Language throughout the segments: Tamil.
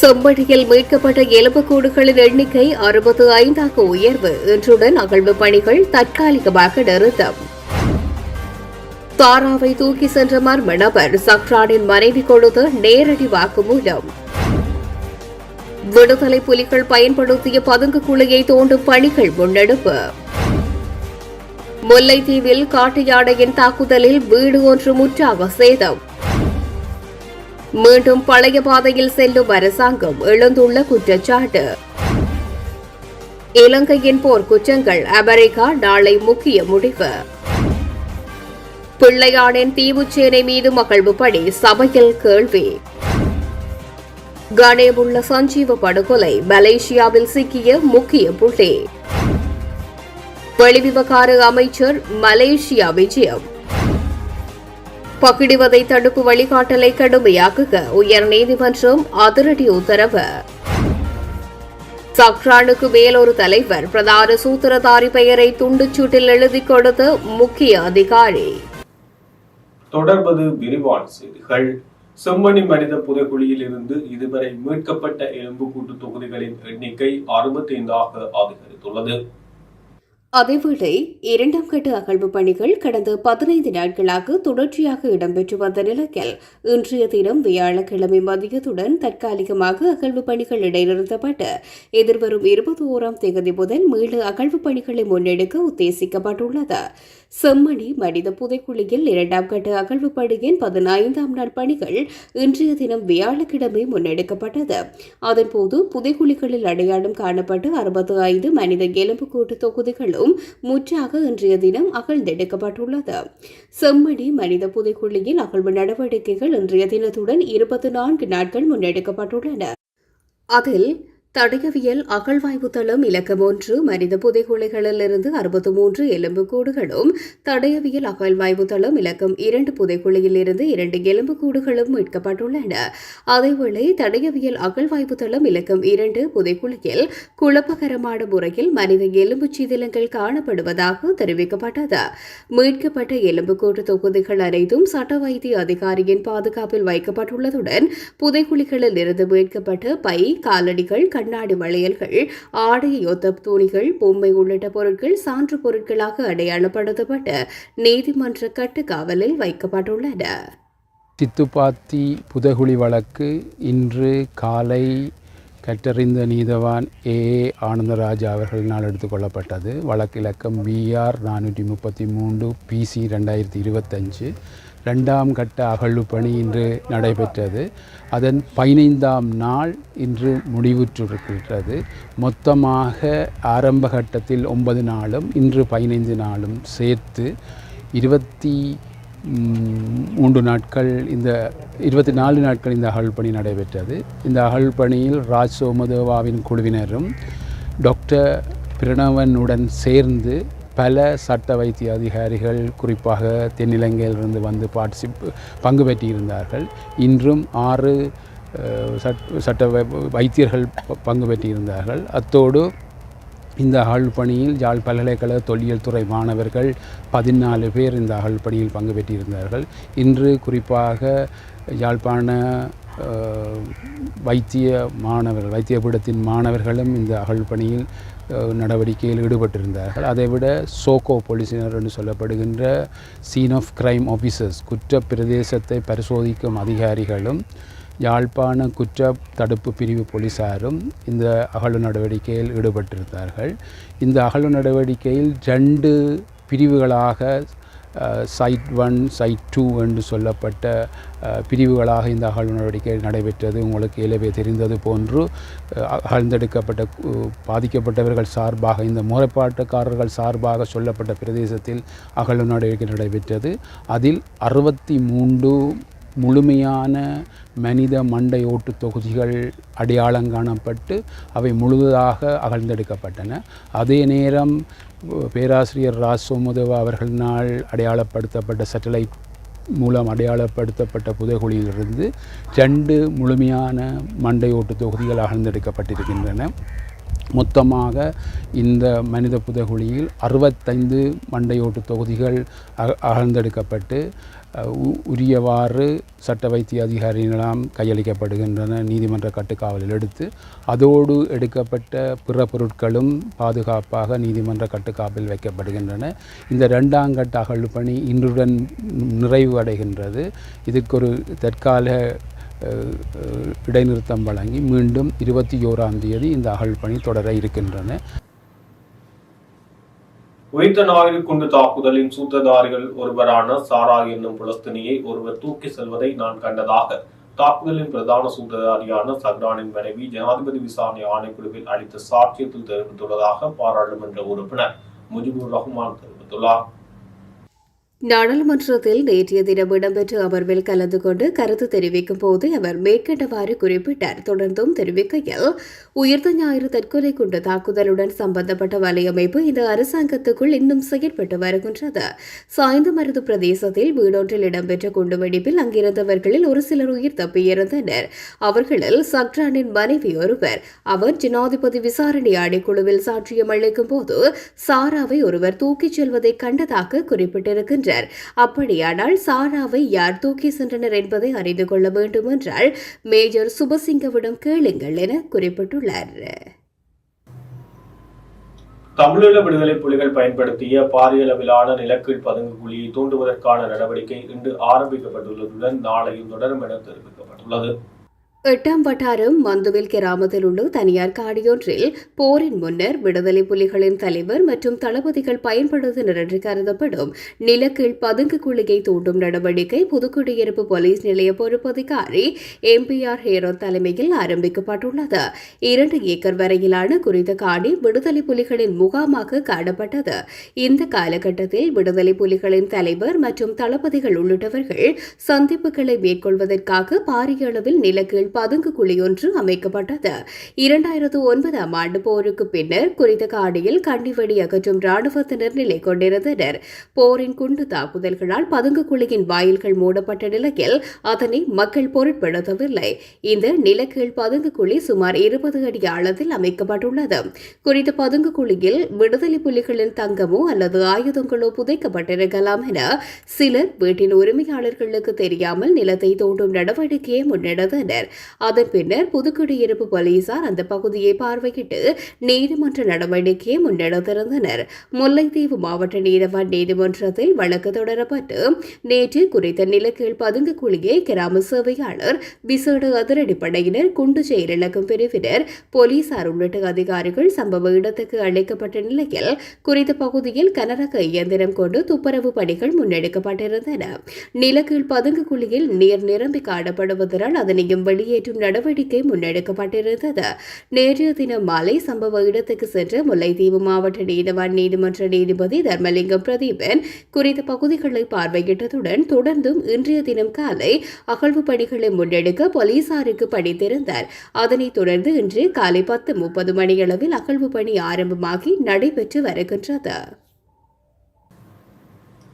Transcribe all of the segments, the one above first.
செம்படியில் மீட்கப்பட்ட எலும்புக்கூடுகளின் எண்ணிக்கை அறுபத்து ஐந்தாக உயர்வு. இன்றுடன் அகழ்வு பணிகள் தற்காலிகமாக நிறுத்தம். தாராவை தூக்கி சென்ற மர்ம நபர் சக்ரானின் மனைவி கொடுத்த நேரடி வாக்குமூலம். விடுதலை புலிகள் பயன்படுத்திய பதுங்கு குழியை தோண்டும் பணிகள் முன்னெடுப்பு. முல்லைத்தீவில் காட்டு யானையின் தாக்குதலில் வீடு ஒன்று முற்றாக சேதம். மீண்டும் பழைய பாதையில் செல்லும் அரசாங்கம் எழுந்துள்ள குற்றச்சாட்டு. இலங்கையின் போர் குற்றங்கள் அமெரிக்கா நாளை முக்கிய முடிவு. பிள்ளையானின் தீவுச்சேனை மீது மகிழ்வு படி சபையில் கேள்வி. கனேவுள்ள சஞ்சீவ படுகொலை மலேசியாவில் சிக்கிய முக்கிய புள்ளி. வெளிவிவகார அமைச்சர் மலேசியா விஜயம். பகிடுவதை தடுப்பு வழிகாட்டலை கடுமையாக்குக. உயர்நீதிமன்றம் அதிரடி உத்தரவு. சக்ரானுக்கு மேலொரு தலைவர் பிரதான சூத்திரதாரி பெயரை துண்டுச்சூட்டில் எழுதி கொடுத்த முக்கிய அதிகாரி. தொடர்வது விரிவான செய்திகள். செம்மணி மனித புதைக்குழியில் இருந்து இதுவரை மீட்கப்பட்ட எலும்புக்கூட்டு தொகுதிகளின் எண்ணிக்கை அறுபத்தைந்தாக அதிகரித்துள்ளது. அதேவேளை இரண்டாம் கட்ட அகழ்வு பணிகள் கடந்த பதினைந்து நாட்களாக தொடர்ச்சியாக இடம்பெற்று வந்த நிலையில் இன்றைய தினம் வியாழக்கிழமை மதியத்துடன் தற்காலிகமாக அகழ்வு பணிகள் இடைநிறுத்தப்பட்டு எதிர்வரும் இருபத்தி ஓராம் தேதி முதல் மீள அகழ்வு பணிகளை முன்னெடுக்க உத்தேசிக்கப்பட்டுள்ளது. செம்மணி மனித புதைக்குழியில் இரண்டாம் கட்ட அகழ்வு பணியின் பதினைந்தாம் நாள் பணிகள் இன்றைய தினம் வியாழக்கிழமை முன்னெடுக்கப்பட்டது. அதன்போது புதைக்குழிகளில் அடையாளம் காணப்பட்டு அறுபத்தி ஐந்து மனித எலும்புக்கூட்டு தொகுதிகளும் முற்றாக இன்றைய தினம் அகழ்ந்தெடுக்கப்பட்டுள்ளது. செம்மணி மனித புதைக்குழியில் அகழ்வு நடவடிக்கைகள் இன்றைய தினத்துடன் இருபத்தி நான்கு நாட்கள் முன்னெடுக்கப்பட்டுள்ளன. அதில் தடயவியல் அகழ்வாய்வு தளம் இலக்கம் ஒன்று மனித புதைக்குழிகளிலிருந்து அறுபத்தி மூன்று எலும்புக்கூடுகளும் தடயவியல் அகழ்வாய்வு தளம் இலக்கம் இரண்டு புதைக்குழியிலிருந்து இரண்டு எலும்புக்கூடுகளும் மீட்கப்பட்டுள்ளன. அதேவேளை தடயவியல் அகழ்வாய்வு தளம் இலக்கம் இரண்டு புதைக்குழியில் குழப்பகரமான முறையில் மனித எலும்பு சீதிலங்கள் காணப்படுவதாக தெரிவிக்கப்பட்டது. மீட்கப்பட்ட எலும்புக்கூடு தொகுதிகள் அனைத்தும் சட்ட வைத்திய அதிகாரியின் பாதுகாப்பில் வைக்கப்பட்டுள்ளதுடன் புதைக்குழிகளில் இருந்து மீட்கப்பட்ட பை காலடிகள் கண்ணாடி வளையல்கள் ஆடை யோத்தப் துணிகள் பொம்மை உள்ளிட்ட பொருட்கள் சான்று பொருட்களாக அடையாளப்படுத்தப்பட்டு நீதிமன்ற கட்டுக்காவலில் வைக்கப்பட்டுள்ளன. சித்துப்பாத்தி புதகுழி வழக்கு இன்று காலை கற்றறிந்த நீதவான் ஏ. ஏ. ஆனந்தராஜா அவர்களினால் எடுத்துக்கொள்ளப்பட்டது வழக்கு இலக்கம் பிஆர் நானூற்றி முப்பத்தி மூன்று பிசி ரெண்டாயிரத்தி இருபத்தஞ்சு. ரெண்டாம் கட்ட அகழ்வு பணி இன்று நடைபெற்றது. அதன் பதினைந்தாம் நாள் இன்று முடிவுற்றிருக்கின்றது. மொத்தமாக ஆரம்ப கட்டத்தில் ஒன்பது நாளும் இன்று பதினைந்து நாளும் சேர்த்து இருபத்தி மூன்று நாட்கள் இந்த இருபத்தி நாலு நாட்கள் இந்த அகழ் பணி நடைபெற்றது. இந்த அகழ் பணியில் ராஜ் சோமதேவாவின் குழுவினரும் டாக்டர் பிரணவனுடன் சேர்ந்து பல சட்ட வைத்திய அதிகாரிகள் குறிப்பாக தென்னிலங்கையிலிருந்து வந்து பார்ட்டிசிப் பங்கு பெற்றிருந்தார்கள். இன்றும் ஆறு சட் சட்ட வைத்தியர்கள் பங்கு பெற்றிருந்தார்கள். அத்தோடு இந்த அகழ் பணியில் யாழ் பல்கலைக்கழக தொல்லியல் துறை மாணவர்கள் பதினாலு பேர் இந்த அகழ் பணியில் பங்கு பெற்றிருந்தார்கள். இன்று குறிப்பாக யாழ்ப்பாண வைத்திய மாணவர்கள் வைத்திய பீடத்தின் மாணவர்களும் இந்த அகழ் பணியில் நடவடிக்கையில் ஈடுபட்டிருந்தார்கள். அதைவிட சோகோ போலீசினர் என்று சொல்லப்படுகின்ற சீன் ஆஃப் கிரைம் ஆஃபீஸர்ஸ் குற்ற பிரதேசத்தை பரிசோதிக்கும் அதிகாரிகளும் யாழ்ப்பாண குற்ற தடுப்பு பிரிவு போலீசாரும் இந்த அகழ்வு நடவடிக்கையில் ஈடுபட்டிருந்தார்கள். இந்த அகழ்வு நடவடிக்கையில் ரெண்டு பிரிவுகளாக சைட் ஒன் சைட் டூ என்று சொல்லப்பட்ட பிரிவுகளாக இந்த அகழ்வு நடவடிக்கை நடைபெற்றது. உங்களுக்கு ஏலவே தெரிந்தது போன்று அகழ்ந்தெடுக்கப்பட்ட பாதிக்கப்பட்டவர்கள் சார்பாக இந்த முறைப்பாட்டுக்காரர்கள் சார்பாக சொல்லப்பட்ட பிரதேசத்தில் அகழ்வு நடவடிக்கை நடைபெற்றது. அதில் அறுபத்தி மூன்று முழுமையான மனித மண்டை ஓட்டு தொகுதிகள் அடையாளம் காணப்பட்டு அவை முழுவதாக அகழ்ந்தெடுக்கப்பட்டன. அதே நேரம் பேராசிரியர் ராஜ் சோமுதேவா அவர்களினால் அடையாளப்படுத்தப்பட்ட சேட்டலைட் மூலம் அடையாளப்படுத்தப்பட்ட புதைகுழியிலிருந்து ரெண்டு முழுமையான மண்டையோட்டு தொகுதிகள் அகழ்ந்தெடுக்கப்பட்டிருக்கின்றன. மொத்தமாக இந்த மனித புதைகுழியில் அறுபத்தைந்து மண்டையோட்டு தொகுதிகள் அக- அகழ்ந்தெடுக்கப்பட்டு உரியவாறு சட்ட வைத்திய அதிகாரிகளாம் கையளிக்கப்படுகின்றன நீதிமன்ற கட்டுக்காவலில் எடுத்து அதோடு எடுக்கப்பட்ட பிற பொருட்களும் பாதுகாப்பாக நீதிமன்ற கட்டுக்காப்பில் வைக்கப்படுகின்றன. இந்த ரெண்டாம் கட்ட அகழ்வு பணி இன்றுடன் நிறைவு அடைகின்றது. இதற்கு ஒரு தற்கால இடைநிறுத்தம் வழங்கி மீண்டும் இருபத்தி ஓராம் தேதி இந்த அகழ்வு பணி தொடர இருக்கின்றன. உயிர்த்த ஞாயிறு குண்டு தாக்குதலின் சூத்திரதாரிகள் ஒருவரான சாரா என்னும் புலஸ்தினியை ஒருவர் தூக்கி செல்வதை நான் கண்டதாக தாக்குதலின் பிரதான சூத்திரதாரியான சக்ரானின் மனைவி ஜனாதிபதி விசாரணை ஆணைக்குழுவில் அளித்த சாட்சியத்தில் தெரிவித்துள்ளதாக பாராளுமன்ற உறுப்பினர் முஜிபுர் ரஹ்மான் தெரிவித்துள்ளார். நாடாளுமன்றத்தில் நேற்றைய தினம் இடம்பெற்ற அமர்வில் கலந்து கொண்டு கருத்து தெரிவிக்கும் போது அவர் மேற்கண்டவாறு குறிப்பிட்டார். தொடர்ந்தும் தெரிவிக்கையில் உயிர்த்த ஞாயிறு தற்கொலை குண்டு தாக்குதலுடன் சம்பந்தப்பட்ட வலையமைப்பு இந்த அரசாங்கத்துக்குள் இன்னும் செயற்பட்டு வருகின்றது. சாய்ந்த மருது பிரதேசத்தில் வீடொன்றில் இடம்பெற்ற குண்டுவெடிப்பில் அங்கிருந்தவர்களில் ஒரு சிலர் உயிர் தப்பியிருந்தனர். அவர்களில் சக்ரானின் மனைவி ஒருவர். அவர் ஜனாதிபதி விசாரணை ஆணைக்குழுவில் சாட்சியம் அளிக்கும் போது சாராவை ஒருவர் தூக்கிச் செல்வதை கண்டதாக குறிப்பிட்டிருக்கின்றார் அப்படியானால் சாராவை யார் தூக்கி சென்றனர் என்பதை அறிந்து கொள்ள வேண்டும் என்றால் மேஜர் சுபசிங்கவிடம் கேளுங்கள் என குறிப்பிட்டுள்ளார். தமிழீழ விடுதலை புலிகள் பயன்படுத்திய பாரியளவிலான நிலக்கீழ் பதுங்கு குழியை தூண்டுவதற்கான நடவடிக்கை இன்று ஆரம்பிக்கப்பட்டுள்ளதுடன் நாளையும் தொடரும் என தெரிவிக்கப்பட்டுள்ளது. எட்டாம் வட்டாரம் மந்துவில் கிராமத்தில் உள்ள தனியார் காடியொன்றில் போரின் முன்னர் விடுதலை புலிகளின் தலைவர் மற்றும் தளபதிகள் பயன்படுத்தினர் என்று கருதப்படும் நிலக்கீழ் பதுங்கு குழியை தூண்டும் நடவடிக்கை புதுக்குடியிருப்பு போலீஸ் நிலைய பொறுப்பதிகாரி ஆர் ஹேரோ தலைமையில் ஆரம்பிக்கப்பட்டுள்ளது. இரண்டு ஏக்கர் வரையிலான குறித்த காடி விடுதலை புலிகளின் முகாமாக காணப்பட்டது. இந்த காலகட்டத்தில் விடுதலை புலிகளின் தலைவர் மற்றும் தளபதிகள் உள்ளிட்டவர்கள் சந்திப்புகளை மேற்கொள்வதற்காக பாரிய அளவில் நிலக்கீழ் பதுங்கு குழி அமைக்கப்பட்டது. இரண்டாயிரத்து ஒன்பதாம் ஆண்டு போருக்கு பின்னர் குறித்த காடியில் கண்ணிவெடி அகற்றும் ராணுவத்தினர் நிலை கொண்டிருந்தனர். போரின் குண்டு தாக்குதல்களால் பதுங்கு குழியின் வாயில்கள் மூடப்பட்ட நிலையில் அதனை மக்கள் பொருட்படுத்தவில்லை. இந்த நிலக்கீழ் பதுங்கு குழி சுமார் இருபது அடி ஆழத்தில் அமைக்கப்பட்டுள்ளது. குறித்த பதுங்கு குழியில் விடுதலை புலிகளின் தங்கமோ அல்லது ஆயுதங்களோ புதைக்கப்பட்டிருக்கலாம் என சிலர் வீட்டின் உரிமையாளர்களுக்கு தெரியாமல் நிலத்தை தோண்டும் நடவடிக்கையை முன்னெடுத்தனர். அதன் பின்னர் புதுக்குடியிருப்பு போலீசார் அந்த பகுதியை பார்வையிட்டு நீதிமன்ற நடவடிக்கையை முன்னெடுத்திருந்தனர். முல்லைத்தீவு மாவட்ட நீதவான் நீதிமன்றத்தில் வழக்கு தொடரப்பட்டு நேற்று குறித்த நிலக்கீழ் பதுங்கு குழியை கிராம சேவையாளர் விசேட அதிரடிப்படையினர் குண்டு செயலிழக்கும் பிரிவினர் போலீசார் உள்ளிட்ட அதிகாரிகள் சம்பவ இடத்துக்கு அழைக்கப்பட்ட நிலையில் குறித்த பகுதியில் கனரக இயந்திரம் கொண்டு துப்புரவு பணிகள் முன்னெடுக்கப்பட்டிருந்தன. நிலக்கீழ் பதுங்கு குழியில் நீர் நிரம்பி காணப்படுவதால் அதனையும் வெளியே வெளியேற்றும் நடவடிக்கை முன்னெடுக்கப்பட்டிருந்தது. நேற்றைய தினம் மாலை சம்பவ இடத்துக்கு சென்ற முல்லைத்தீவு மாவட்ட நீதவான் நீதிமன்ற நீதிபதி தர்மலிங்கம் பிரதீபன் குறித்த பகுதிகளை பார்வையிட்டதுடன் தொடர்ந்தும் இன்றைய தினம் காலை அகழ்வு பணிகளை முன்னெடுக்க போலீசாருக்கு பணித்திருந்தார். அதனைத் தொடர்ந்து இன்று காலை பத்து முப்பது மணியளவில் அகழ்வு பணி ஆரம்பமாகி நடைபெற்று வருகின்றது.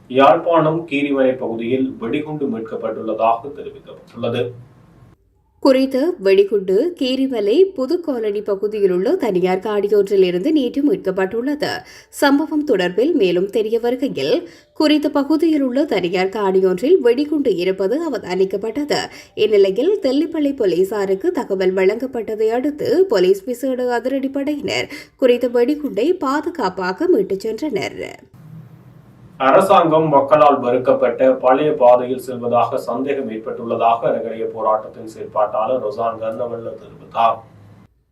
யாழ்ப்பாணம் கீரிமலை பகுதியில் வெடிகுண்டு மீட்கப்பட்டுள்ளதாக தெரிவிக்கப்பட்டுள்ளது. குறித்த வெடிகுண்டு கீரிமலை புதுக்கோலனி பகுதியில் உள்ள தனியார் காடியொன்றில் இருந்து நேற்று மீட்கப்பட்டுள்ளது. சம்பவம் தொடர்பில் மேலும் தெரிய வருகையில் குறித்த பகுதியில் உள்ள தனியார் காடியொன்றில் வெடிகுண்டு இருப்பது அவதானிக்கப்பட்டது. இந்நிலையில் தெல்லிப்பள்ளி போலீசாருக்கு தகவல் வழங்கப்பட்டதை அடுத்து போலீஸ் விசேட அதிரடிப்படையினர் குறித்த வெடிகுண்டை பாதுகாப்பாக மீட்டுச் சென்றனர். அரசாங்கம் மக்களால் மறுக்கப்பட்ட பழைய பாதையில் செல்வதாக சந்தேகம் ஏற்பட்டுள்ளதாக அறகடைய போராட்டத்தின் செயற்பாட்டாளர் ரொசான் கர்ணவல்ல தெரிவித்தார்.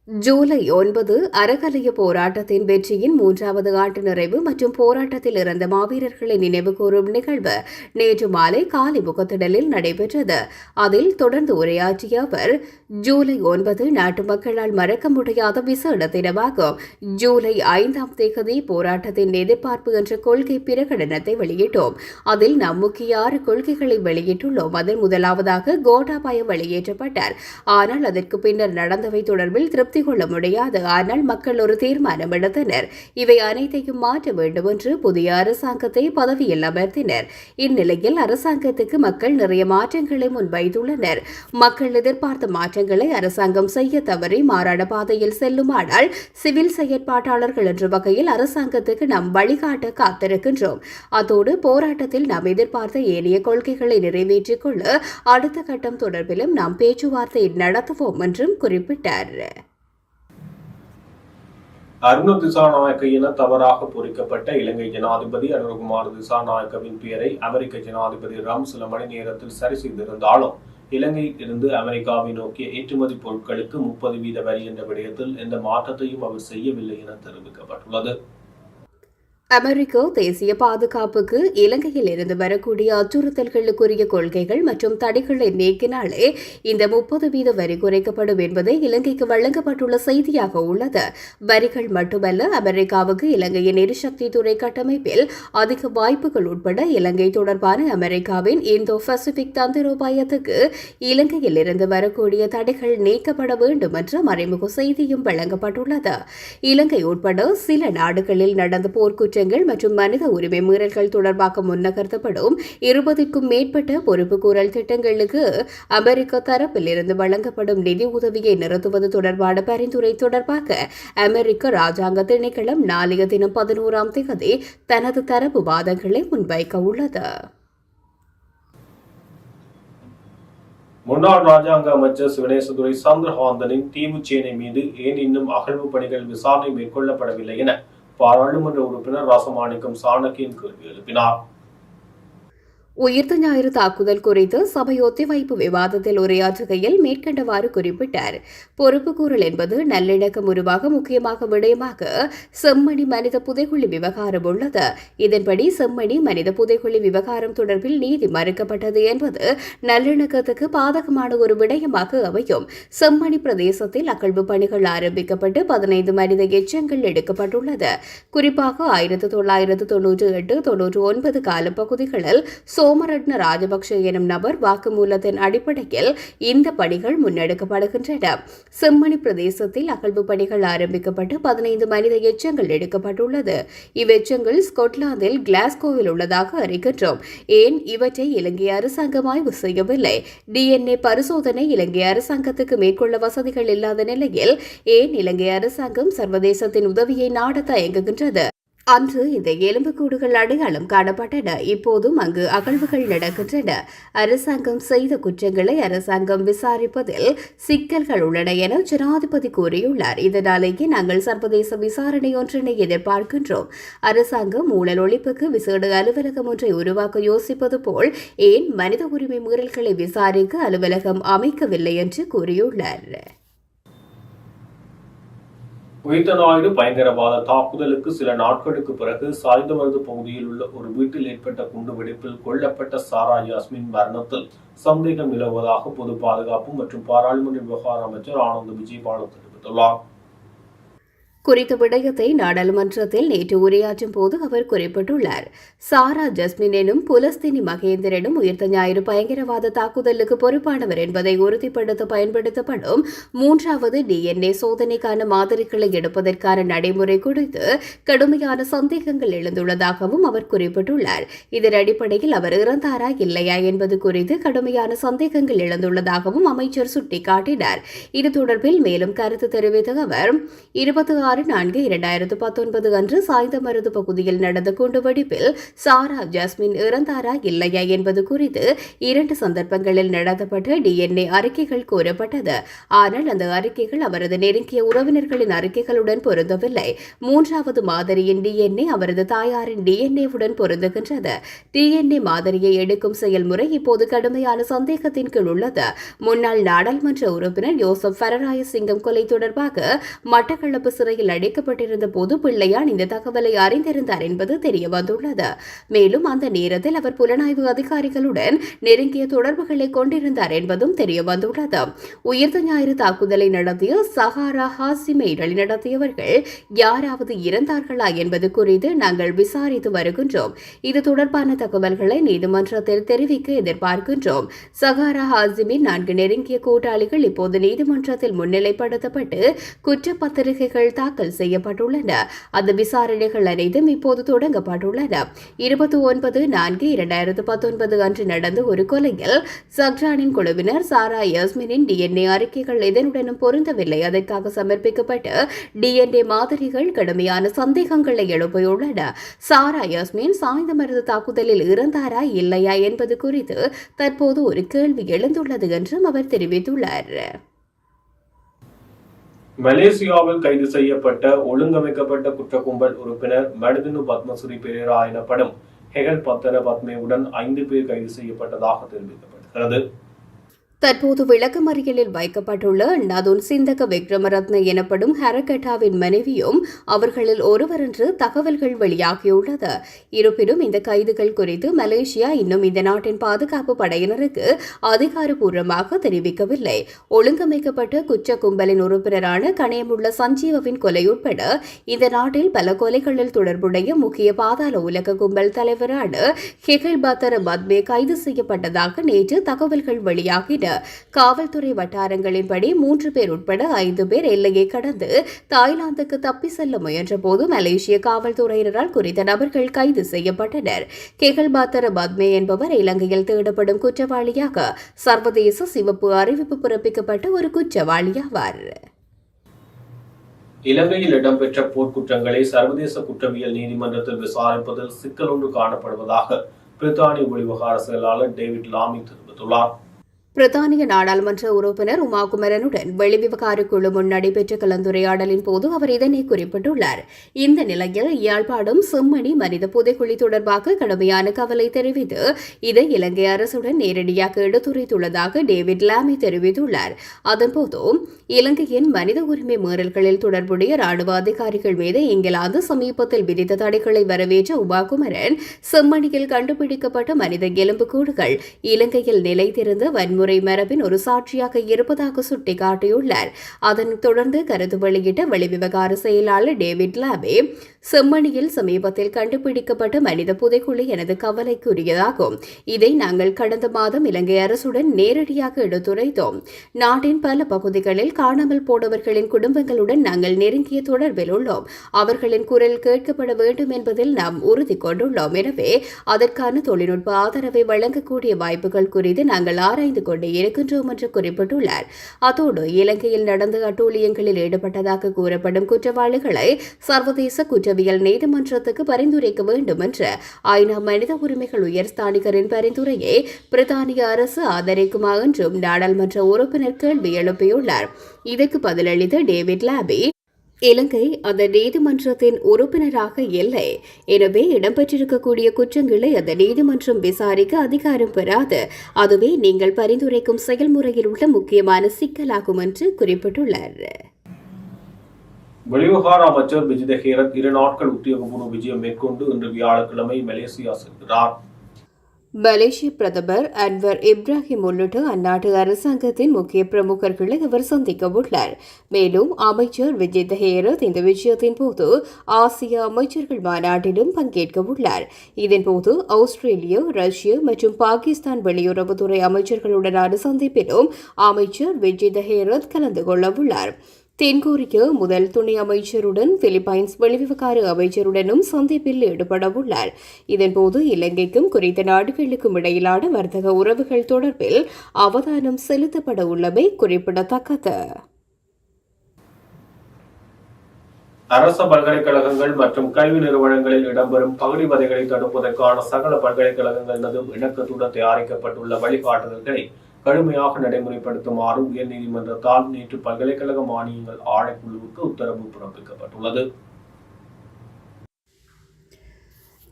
ஜூலை ஒன்பது அறகலைய போராட்டத்தின் வெற்றியின் மூன்றாவது ஆண்டு நிறைவு மற்றும் போராட்டத்தில் இறந்த மாவீரர்களை நினைவுகூரும் நிகழ்வு நேற்று மாலை காலி முகத்திடலில் நடைபெற்றது. அதில் தொடர்ந்து உரையாற்றிய அவர் ஜூலை ஒன்பது நாட்டு மக்களால் மறக்க முடியாத விசேட தினமாகும். ஜூலை ஐந்தாம் தேதி போராட்டத்தின் எதிர்பார்ப்பு என்ற கொள்கை பிரகடனத்தை வெளியிட்டோம். அதில் நம் முக்கிய ஆறு கொள்கைகளை வெளியிட்டுள்ளோம். அதில் முதலாவதாக கோட்டாபாயம் வெளியேற்றப்பட்டார் ஆனால் அதற்கு பின்னர் நடந்தவை தொடர்பில் திருப்தி திருப்தி கொள்ள முடியாது. ஆனால் மக்கள் ஒரு தீர்மானம் எடுத்தனர் இவை அனைத்தையும் மாற்ற வேண்டும் என்று புதிய அரசாங்கத்தை பதவியில் அமர்த்தினர். இந்நிலையில் அரசாங்கத்துக்கு மக்கள் நிறைய மாற்றங்களை முன்வைத்துள்ளனர். மக்கள் எதிர்பார்த்த மாற்றங்களை அரசாங்கம் செய்ய தவறி மாறான பாதையில் செல்லுமானால் சிவில் செயற்பாட்டாளர்கள் என்ற வகையில் அரசாங்கத்துக்கு நாம் வழிகாட்ட காத்திருக்கின்றோம். அதோடு போராட்டத்தில் நாம் எதிர்பார்த்த ஏனைய கொள்கைகளை நிறைவேற்றிக் கொள்ள அடுத்த கட்டம் தொடர்பிலும் நாம் பேச்சுவார்த்தை நடத்துவோம் என்றும் குறிப்பிட்டார். அருண திசாநாயக்க தவறாக பொறிக்கப்பட்ட இலங்கை ஜனாதிபதி அனுரகுமார் திசாநாயக்கவின் பெயரை அமெரிக்க ஜனாதிபதி ரம் சில மணி நேரத்தில் சரி செய்திருந்தாலும் இலங்கையில் இருந்து அமெரிக்காவை நோக்கிய ஏற்றுமதி பொருட்களுக்கு முப்பது வீத வரி என்ற விடயத்தில் எந்த மாற்றத்தையும் அவர் செய்யவில்லை என தெரிவிக்கப்பட்டுள்ளது. அமெரிக்க தேசிய பாதுகாப்புக்கு இலங்கையில் இருந்து வரக்கூடிய அச்சுறுத்தல்களுக்குரிய கொள்கைகள் மற்றும் தடைகளை நீக்கினாலே இந்த முப்பது வீத வரி குறைக்கப்படும் என்பதே இலங்கைக்கு வழங்கப்பட்டுள்ள செய்தியாக உள்ளது. வரிகள் மட்டுமல்ல அமெரிக்காவுக்கு இலங்கையின் எரிசக்தி துறை கட்டமைப்பில் அதிக வாய்ப்புகள் உட்பட இலங்கை தொடர்பான அமெரிக்காவின் இந்தோ பசிபிக் தந்திரோபாயத்துக்கு இலங்கையில் இருந்து வரக்கூடிய தடைகள் நீக்கப்பட வேண்டும் என்ற மறைமுக செய்தியும் வழங்கப்பட்டுள்ளது. இலங்கை உட்பட சில நாடுகளில் நடந்த குற்றங்கள் மற்றும் மனித உரிமை மீறல்கள் தொடர்பாக முன்னகர்த்தப்படும் இருபதுக்கும் மேற்பட்ட பொறுப்புக்கூறல் திட்டங்களுக்கு அமெரிக்க தரப்பில் இருந்து வழங்கப்படும் நிதி உதவியை நிறுத்துவது தொடர்பான பரிந்துரை தொடர்பாக அமெரிக்க ராஜாங்க திணைக்களம் நாளைய தினம் பதினோராம் தேதி தனது தரப்பு வாதங்களை முன்வைக்க உள்ளது. முன்னாள் ராஜாங்க அமைச்சர் சிவனேசதுரை சந்திரகாந்தனின் தீவுச்சேனை மீது ஏன் இன்னும் அகழ்வு பணிகள் விசாரணை மேற்கொள்ளப்படவில்லை என பாராளுமன்ற உறுப்பினர் ராசமாணிக்கம் சாணக்கியன் கேள்வி எழுப்பினார். உயிர்த்த ஞாயிறு தாக்குதல் குறித்து சபை ஒத்திவைப்பு விவாதத்தில் உரையாற்றுகையில் மேற்கண்டவாறு குறிப்பிட்டார். பொறுப்புக்கூறல் என்பது நல்லிணக்கம் உருவாக முக்கியமாக விடயமாக செம்மணி மனித புதைகுழி விவகாரம் உள்ளது. இதன்படி செம்மணி மனித புதைகுழி விவகாரம் தொடர்பில் நீதி மறுக்கப்பட்டது என்பது நல்லிணக்கத்துக்கு பாதகமான ஒரு விடயமாக அமையும். செம்மணி பிரதேசத்தில் அகழ்வு பணிகள் ஆரம்பிக்கப்பட்டு பதினைந்து மனித எச்சங்கள் எடுக்கப்பட்டுள்ளது. குறிப்பாக ஆயிரத்து தொள்ளாயிரத்து தொன்னூற்றி எட்டு தொன்னூற்றி ஒன்பது காலப்பகுதிகளில் சோமரட்ன ராஜபக்ஷ எனும் நபர் வாக்குமூலத்தின் அடிப்படையில் இந்த பணிகள் முன்னெடுக்கப்படுகின்றன. செம்மணி பிரதேசத்தில் அகழ்வு பணிகள் ஆரம்பிக்கப்பட்டு பதினைந்து மனித எச்சங்கள் எடுக்கப்பட்டுள்ளது. இவ்வெச்சங்கள் ஸ்கொட்லாந்தில் கிளாஸ்கோவில் உள்ளதாக அறிகின்றோம். ஏன் இவற்றை இலங்கை அரசாங்கம் ஆய்வு செய்யவில்லை டிஎன்ஏ பரிசோதனை இலங்கை அரசாங்கத்துக்கு மேற்கொள்ள வசதிகள் இல்லாத நிலையில் ஏன் இலங்கை அரசாங்கம் சர்வதேசத்தின் உதவியை நாட தயங்குகின்றது? அன்று இந்த எலும்புக்கூடுகள் அடையாளம் காணப்பட்டன. இப்போதும் அங்கு அகழ்வுகள் நடக்கின்றன. அரசாங்கம் செய்த குற்றங்களை அரசாங்கம் விசாரிப்பதில் சிக்கல்கள் உள்ளன என ஜனாதிபதி கூறியுள்ளார். இதனாலேயே நாங்கள் சர்வதேச விசாரணை ஒன்றினை எதிர்பார்க்கின்றோம். அரசாங்கம் ஊழல் ஒழிப்புக்கு விசேட அலுவலகம் ஒன்றை உருவாக்க யோசிப்பது போல் ஏன் மனித உரிமை மீறல்களை விசாரிக்க அலுவலகம் அமைக்கவில்லை என்று கூறியுள்ளார். உயிர்த்த நாயுடு பயங்கரவாத தாக்குதலுக்கு சில நாட்களுக்கு பிறகு சாய்ந்தமருது பகுதியில் உள்ள ஒரு வீட்டில் ஏற்பட்ட குண்டுவெடிப்பில் கொல்லப்பட்ட சாரா யாஸ்மின் மரணத்தில் சந்தேகம் நிலவுவதாக பொது பாதுகாப்பு மற்றும் பாராளுமன்ற விவகார அமைச்சர் ஆனந்த் விஜயபால தெரிவித்துள்ளார். குறித்த விடயத்தை நாடாளுமன்றத்தில் நேற்று உரையாற்றும் போது அவர் குறிப்பிட்டுள்ளார். சாரா ஜஸ்மின் எனும் புலஸ்தினி மகேந்திரனும் உயிர்த்த ஞாயிறு பயங்கரவாத தாக்குதலுக்கு பொறுப்பானவர் என்பதை உறுதிப்படுத்த பயன்படுத்தப்படும் மூன்றாவது டிஎன்ஏ சோதனைக்கான மாதிரிகளை எடுப்பதற்கான நடைமுறை குறித்து கடுமையான சந்தேகங்கள் எழுந்துள்ளதாகவும் அவர் குறிப்பிட்டுள்ளார். இதன் அடிப்படையில் அவர் இறந்தாரா இல்லையா என்பது குறித்து கடுமையான சந்தேகங்கள் எழுந்துள்ளதாகவும் அமைச்சர் சுட்டிக்காட்டினார். இது தொடர்பில் மேலும் கருத்து தெரிவித்த அவர் இருபத்தி ஆறு ஆறு நான்கு இரண்டாயிரத்து பத்தொன்பது அன்று சாய்ந்தமருது பகுதியில் நடந்த குண்டுவெடிப்பில் சாரா ஜாஸ்மின் இறந்தாரா இல்லையா என்பது குறித்து இரண்டு சந்தர்ப்பங்களில் நடத்தப்பட்ட டிஎன்ஏ அறிக்கைகள் கூறப்பட்டது. ஆனால் அந்த அறிக்கைகள் அவரது நெருங்கிய உறவினர்களின் அறிக்கைகளுடன் பொருந்தவில்லை. மூன்றாவது மாதிரியின் டிஎன்ஏ அவரது தாயாரின் டிஎன்ஏவுடன் பொருந்துகின்றது. டிஎன்ஏ மாதிரியை எடுக்கும் செயல்முறை இப்போது கடுமையான சந்தேகத்தின் கீழ் உள்ளது. முன்னாள் நாடாளுமன்ற உறுப்பினர் யோசப் ஃபரராய சிங்கம் கொலை தொடர்பாக மட்டக்களப்பு சிறையில் சிறையில் அடைக்கப்பட்டிருந்த போது பிள்ளையான் இந்த தகவலை அறிந்திருந்தார் என்பது தெரிய வந்துள்ளது. மேலும் அந்த நேரத்தில் அவர் புலனாய்வு அதிகாரிகளுடன் நெருங்கிய தொடர்புகளை கொண்டிருந்தார் என்பதும் தெரிய வந்துள்ளது. உயிர்த்த ஞாயிறு தாக்குதலை நடத்திய சஹாரா ஹாசிமை நடத்தியவர்கள் யாராவது இறந்தார்களா என்பது குறித்து நாங்கள் விசாரித்து வருகின்றோம். இது தொடர்பான தகவல்களை நீதிமன்றத்தில் தெரிவிக்க எதிர்பார்க்கின்றோம். சஹாரா ஹாசிமின் நான்கு நெருங்கிய கூட்டாளிகள் இப்போது நீதிமன்றத்தில் முன்னிலைப்படுத்தப்பட்டு குற்றப்பத்திரிகைகள் தாக்கல் செய்யப்பட்டுள்ளன. அந்த விசாரணைகள் அனைத்தும் இப்போது தொடங்கப்பட்டுள்ளன. இருபத்தி ஒன்பது நான்கு இரண்டாயிரத்து பத்தொன்பது அன்று நடந்த ஒரு கொலையில் சக்ரானின் குழுவினர் சாரா யாஸ்மினின் டிஎன்ஏ அறிக்கைகள் எதனுடனும் பொருந்தவில்லை. அதற்காக சமர்ப்பிக்கப்பட்ட டிஎன்ஏ மாதிரிகள் கடுமையான சந்தேகங்களை எழுப்பியுள்ளன. சாரா யாஸ்மின் சாய்ந்த மருந்து தாக்குதலில் இறந்தாரா இல்லையா என்பது குறித்து தற்போது ஒரு கேள்வி எழுந்துள்ளது என்றும் அவர் தெரிவித்துள்ளார். மலேசியாவில் கைது செய்யப்பட்ட ஒழுங்கமைக்கப்பட்ட குற்ற கும்பல் உறுப்பினர் மடுதினு பத்மஸ்ரீ பெரேரா எனப்படும் ஹெகல் பத்தர பத்மேவுடன் ஐந்து பேர் கைது செய்யப்பட்டதாக தெரிவிக்கப்படுகிறது தற்போது விளக்கமறியலில் வைக்கப்பட்டுள்ள நதுன் சிந்தக விக்ரமரத்ன எனப்படும் ஹரகட்டாவின் மனைவியும் அவர்களில் ஒருவர் என்று தகவல்கள் வெளியாகியுள்ளது. இருப்பினும் இந்த கைதுகள் குறித்து மலேசியா இன்னும் இந்த நாட்டின் பாதுகாப்பு படையினருக்கு அதிகாரப்பூர்வமாக தெரிவிக்கவில்லை. ஒழுங்கமைக்கப்பட்ட குற்ற கும்பலின் உறுப்பினரான கணையமுள்ள சஞ்சீவவின் கொலை உட்பட இந்த நாட்டில் பல கொலைகளில் தொடர்புடைய முக்கிய பாதாள உலக கும்பல் தலைவரான ஹெகல் பத்தர பத்மே கைது செய்யப்பட்டதாக நேற்று தகவல்கள் வெளியாகின. காவல்துறை வட்டாரங்களின்படி மூன்று பேர் உட்பட ஐந்து பேர் எல்லையை கடந்து தாய்லாந்துக்கு தப்பி செல்ல முயன்றபோது மலேசிய காவல்துறையினரால் குறித்த நபர்கள் கைது செய்யப்பட்டனர். கெகல் பாத்தர பத்மே என்பவர் இலங்கையில் தேடப்படும் குற்றவாளியாக சர்வதேச சிவப்பு அறிவிப்பு பிறப்பிக்கப்பட்ட ஒரு குற்றவாளியாவார். இலங்கையில் இடம்பெற்ற போர்க்குற்றங்களை சர்வதேச குற்றவியல் நீதிமன்றத்தில் விசாரிப்பதில் சிக்கல் ஒன்று காணப்படுவதாக பிரித்தானிய வெளிவிவகார செயலாளர் டேவிட் லாமி தெரிவித்துள்ளார். பிரித்தானிய நாடாளுமன்ற உறுப்பினர் உமாகுமரனுடன் வெளிவிவகார குழு முன் நடைபெற்ற கலந்துரையாடலின் போது அவர் இதனை குறிப்பிட்டுள்ளார். இந்த நிலையில் யாழ்ப்பாணம் செம்மணி மனித புதைக்குழி தொடர்பாக கடுமையான கவலை தெரிவித்து இதை இலங்கை அரசுடன் நேரடியாக எடுத்துரைத்துள்ளதாக டேவிட் லாமி தெரிவித்துள்ளார். அதன்போது இலங்கையின் மனித உரிமை மீறல்களில் தொடர்புடைய ராணுவ அதிகாரிகள் மீது இங்கிலாந்து சமீபத்தில் விதித்த தடைகளை வரவேற்ற உமாகுமரன் செம்மணியில் கண்டுபிடிக்கப்பட்ட மனித எலும்புக்கூடுகள் இலங்கையில் நிலைத்திருந்து வன்முறை மரபின் ஒரு சாட்சியாக இருப்பதாக சுட்டிக்காட்டியுள்ளார். அதனைத் தொடர்ந்து கருத்து வெளியிட்ட வெளிவிவகார செயலாளர் டேவிட் லாபே செம்மணியில் சமீபத்தில் கண்டுபிடிக்கப்பட்ட மனித புதைக்குழி எனது கவலைக்குரியதாகும். இதை நாங்கள் கடந்த மாதம் இலங்கை அரசுடன் நேரடியாக எடுத்துரைத்தோம். நாட்டின் பல பகுதிகளில் காணாமல் போனவர்களின் குடும்பங்களுடன் நாங்கள் நெருங்கிய தொடர்பில் உள்ளோம். அவர்களின் குரல் கேட்கப்பட வேண்டும் என்பதில் நாம் உறுதி கொண்டுள்ளோம். எனவே அதற்கான தொழில்நுட்ப ஆதரவை வழங்கக்கூடிய வாய்ப்புகள் குறித்து நாங்கள் ஆராய்ந்து கொண்டு இருக்கின்றோம் என்று குறிப்பிட்டுள்ளார். அதோடு இலங்கையில் நடந்த அட்டூழியங்களில் ஈடுபட்டதாக கூறப்படும் குற்றவாளிகளை சர்வதேச குற்றவியல் நீதிமன்றத்துக்கு பரிந்துரைக்க வேண்டும் என்று ஐநா மனித உரிமைகள் உயர்ஸ்தானிகரின் பரிந்துரையை பிரித்தானிய அரசு ஆதரிக்குமா என்றும் நாடாளுமன்ற உறுப்பினர் கேள்வி எழுப்பியுள்ளார். இதற்கு பதிலளித்த டேவிட் லாபி இலங்கை அந்த நீதிமன்றத்தின் உறுப்பினராக இல்லை. எனவே இடம்பெற்றிருக்கக்கூடிய குற்றங்களை அந்த நீதிமன்றம் விசாரிக்க அதிகாரம் பெறாது. அதுவே நீங்கள் பரிந்துரைக்கும் செயல்முறையில் உள்ள முக்கியமான சிக்கலாகும் என்று குறிப்பிட்டுள்ளார். வெளிவிவகார அமைச்சர் விஜித ஹேரத் இரு நாட்கள் உத்தியோகபூர்வ விஜயம் மேற்கொண்டு இன்று வியாழக்கிழமை மலேசியா செல்கிறார். மலேசிய பிரதமர் அன்வர் இப்ராஹிம் உள்ளிட்ட அந்நாட்டு அரசாங்கத்தின் முக்கிய பிரமுகர்களை அவர் சந்திக்க உள்ளார் மேலும் அமைச்சர் விஜய் தஹேரத் இந்த விஜயத்தின் போது ஆசிய அமைச்சர்கள் மாநாட்டிலும் பங்கேற்க உள்ளார். இதன்போது ஆஸ்திரேலியா ரஷ்யா மற்றும் பாகிஸ்தான் வெளியுறவுத்துறை அமைச்சர்களுடனான சந்திப்பிலும் அமைச்சர் விஜய் தஹேரத் கலந்து கொள்ள உள்ளார். தென்கொரிய முதல் துணை அமைச்சருடன் பிலிப்பைன்ஸ் வெளிவிவகார அமைச்சருடனும் சந்திப்பில் ஈடுபடவுள்ளார். இதன்போது இலங்கைக்கும் குறித்த நாடுகளுக்கும் இடையிலான வர்த்தக உறவுகள் தொடர்பில் அவதானம் செலுத்தப்பட உள்ளமை குறிப்பிடத்தக்கது. அரச பல்கலைக்கழகங்கள் மற்றும் கல்வி நிறுவனங்களில் இடம்பெறும் பகுதிவதைகளை தடுப்பதற்கான சகல பல்கலைக்கழகங்களதும் இணக்கத்துடன் தயாரிக்கப்பட்டுள்ள வழிகாட்டுதல்களை கடுமையாக நடைமுறைப்படுத்துமாறு உயர்நீதிமன்றத்தால் நேற்று பல்கலைக்கழக மானியங்கள் ஆணைக்குழுவுக்கு உத்தரவு பிறப்பிக்கப்பட்டுள்ளது.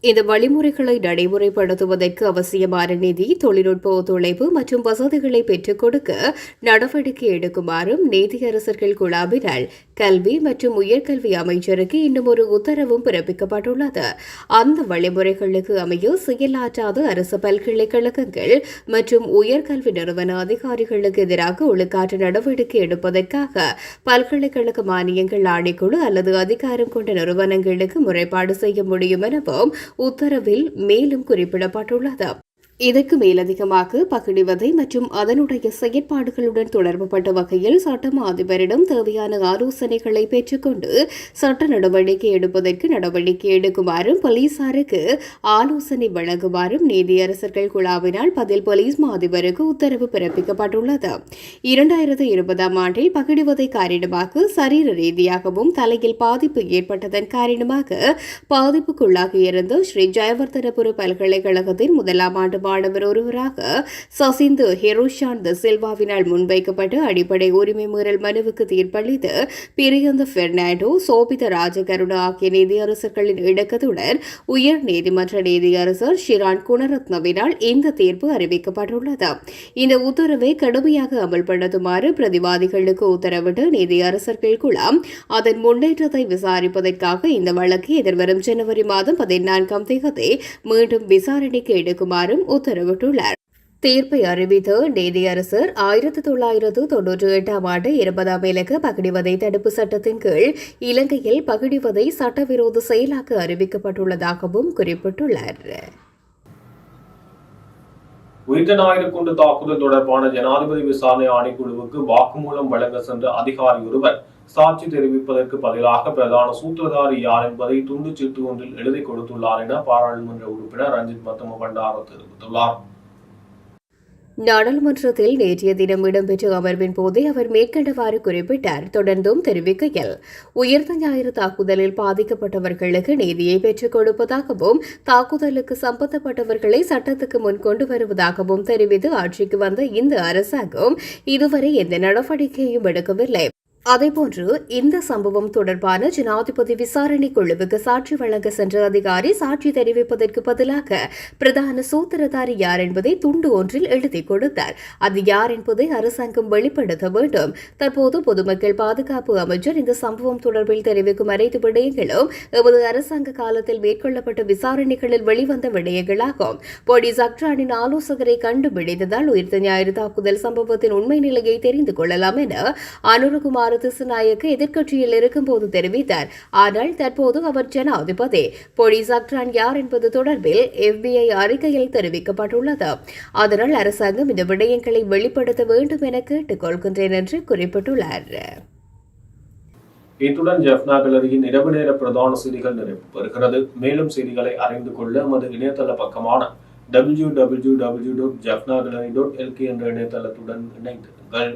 இந்த வழிமுறைகளை நடைமுறைப்படுத்துவதற்கு அவசியமான நிதி தொழில்நுட்ப ஒத்துழைப்பு மற்றும் வசதிகளை பெற்றுக் கொடுக்க நடவடிக்கை எடுக்குமாறும் நீதியரசர்கள் குழாவினால் கல்வி மற்றும் உயர்கல்வி அமைச்சருக்கு இன்னும் ஒரு உத்தரவும் பிறப்பிக்கப்பட்டுள்ளது. அந்த வழிமுறைகளுக்கு அமைய செயலாற்றாத அரசு பல்கலைக்கழகங்கள் மற்றும் உயர்கல்வி நிறுவன அதிகாரிகளுக்கு எதிராக ஒழுக்காற்று நடவடிக்கை எடுப்பதற்காக பல்கலைக்கழக மானியங்கள் ஆணைக்குழு அல்லது அதிகாரம் கொண்ட நிறுவனங்களுக்கு முறைப்பாடு செய்ய முடியும் எனவும் உத்தரவில் மேலும் குறிப்பிடப்பட்டுள்ளது. இதற்கு மேலதிகமாக பகிடிவதை மற்றும் அதனுடைய செயற்பாடுகளுடன் தொடர்புபட்ட வகையில் சட்டம் அதிபரிடம் தேவையான ஆலோசனைகளை பெற்றுக்கொண்டு சட்ட நடவடிக்கை எடுப்பதற்கு நடவடிக்கை எடுக்குமாறும் போலீசாருக்கு ஆலோசனை வழங்குமாறும் நீதியரசர்கள் குழாவினால் பதில் போலீஸ் மாதிபருக்கு உத்தரவு பிறப்பிக்கப்பட்டுள்ளது. இரண்டாயிரத்து இருபதாம் ஆண்டில் பகிடிவதை காரணமாக சரீர ரீதியாகவும் தலையில் பாதிப்பு ஏற்பட்டதன் காரணமாக பாதிப்புக்குள்ளாகியிருந்த ஸ்ரீ ஜெயவர்தனபுர பல்கலைக்கழகத்தின் முதலாம் ஆண்டு மாணவர் ஒருவராக சசிந்து ஹெரோஷாந்த் த சில்வாவினால் முன்வைக்கப்பட்ட அடிப்படை உரிமை மீறல் மனுவுக்கு தீர்ப்பளித்து பிரியந்த பெர்னாண்டோ சோபித ராஜகருண ஆகிய நீதியரசர்களின் இடக்கத்துடன் உயர் நீதிமன்ற நீதியரசர் ஷிரான் குணரத்னவினால் இந்த தீர்ப்பு அறிவிக்கப்பட்டுள்ளது. இந்த உத்தரவை கடுமையாக அமல்படுத்துமாறு பிரதிவாதிகளுக்கு உத்தரவிட்டு நீதியரசர்கள் குழாம் அதன் முன்னேற்றத்தை விசாரிப்பதற்காக இந்த வழக்கு எதிர்வரும் ஜனவரி மாதம் பதினான்காம் தேதி மீண்டும் விசாரணைக்கு எடுக்குமாறும் உத்தரவிட்டுள்ளார். தீர்ப்பை அறிவித்த நீதியரசர் ஆயிரத்தி தொள்ளாயிரத்து தொன்னூற்றி எட்டாம் ஆண்டு இருபதாம் இலக்கு பகிடிவதை தடுப்பு சட்டத்தின் கீழ் இலங்கையில் பகிடிவதை சட்டவிரோத செயலாக அறிவிக்கப்பட்டுள்ளதாகவும் குறிப்பிட்டுள்ளார். உயிர்த்த ஞாயிறு கொண்டு தாக்குதல் தொடர்பான ஜனாதிபதி விசாரணை ஆணைக்குழுவுக்கு வாக்குமூலம் வழங்க சென்ற அதிகாரி ஒருவர் சாட்சி தெரிவிப்பதற்கு பதிலாக பிரதான சூத்திரதாரி யார் என்பதை துண்டு சீட்டு ஒன்றில் எழுதி கொடுத்துள்ளார் என பாராளுமன்ற உறுப்பினர் ரஞ்சித் மத்தம பண்டார தெரிவித்துள்ளார். நாடாளுமன்றத்தில் நேற்றைய தினம் இடம்பெற்ற அமர்வின் போதே அவர் மேற்கண்டவாறு குறிப்பிட்டார். தொடர்ந்தும் தெரிவிக்கையில் உயர்ந்த ஞாயிறு தாக்குதலில் பாதிக்கப்பட்டவர்களுக்கு நீதியை பெற்றுக் கொடுப்பதாகவும் தாக்குதலுக்கு சம்பந்தப்பட்டவர்களை சட்டத்துக்கு முன் கொண்டு வருவதாகவும் தெரிவித்து ஆட்சிக்கு வந்த இந்த அரசாங்கம் இதுவரை எந்த நடவடிக்கையும் எடுக்கவில்லை. அதேபோன்று இந்த சம்பவம் தொடர்பான ஜனாதிபதி விசாரணை குழுவுக்கு சாட்சி வழங்க சென்ற அதிகாரி சாட்சி தெரிவிப்பதற்கு பதிலாக பிரதான சூத்திரதாரி யார் என்பதை துண்டு ஒன்றில் எழுதி கொடுத்தார். அது யார் என்பதை அரசாங்கம் வெளிப்படுத்த வேண்டும். தற்போது பொதுமக்கள் பாதுகாப்பு அமைச்சர் இந்த சம்பவம் தொடர்பில் தெரிவிக்கும் அனைத்து விடயங்களும் எமது அரசாங்க காலத்தில் மேற்கொள்ளப்பட்ட விசாரணைகளில் வெளிவந்த விடயங்களாகும். போலீஸ் அக்ரானின் ஆலோசகரை கண்டுபிடித்ததால் உயிர்த்த ஞாயிறு தாக்குதல் சம்பவத்தின் உண்மை நிலையை தெரிந்து கொள்ளலாம் என அனுரகுமார் திசுநாயக்க எதிர்க்கட்சியில் இருக்கும்போது தெரிவித்தார். ஆனால் தற்போது அவர் ஜனாதிபதி. போலீஸ் அக்ரான் யார் என்பது தொடர்பில் எஃபிஐ அறிக்கையில் தெரிவிக்கப்பட்டுள்ளது. அதனால் அரசாங்கம் இந்த விடயங்களை வெளிப்படுத்த வேண்டும் என கேட்டுக்கொள்கின்றேன் என்று குறிப்பிட்டுள்ளார். இத்துடன் ஜெஃப்னா கலரியின் இரவு நேர பிரதான செய்திகள் நிறைவு பெறுகிறது. மேலும் செய்திகளை அறிந்து கொள்ள நமது இணையதள பக்கமான W W W dot Jaffna gallery dot LK என்ற இணையதளத்துடன் இணைந்திருங்கள்.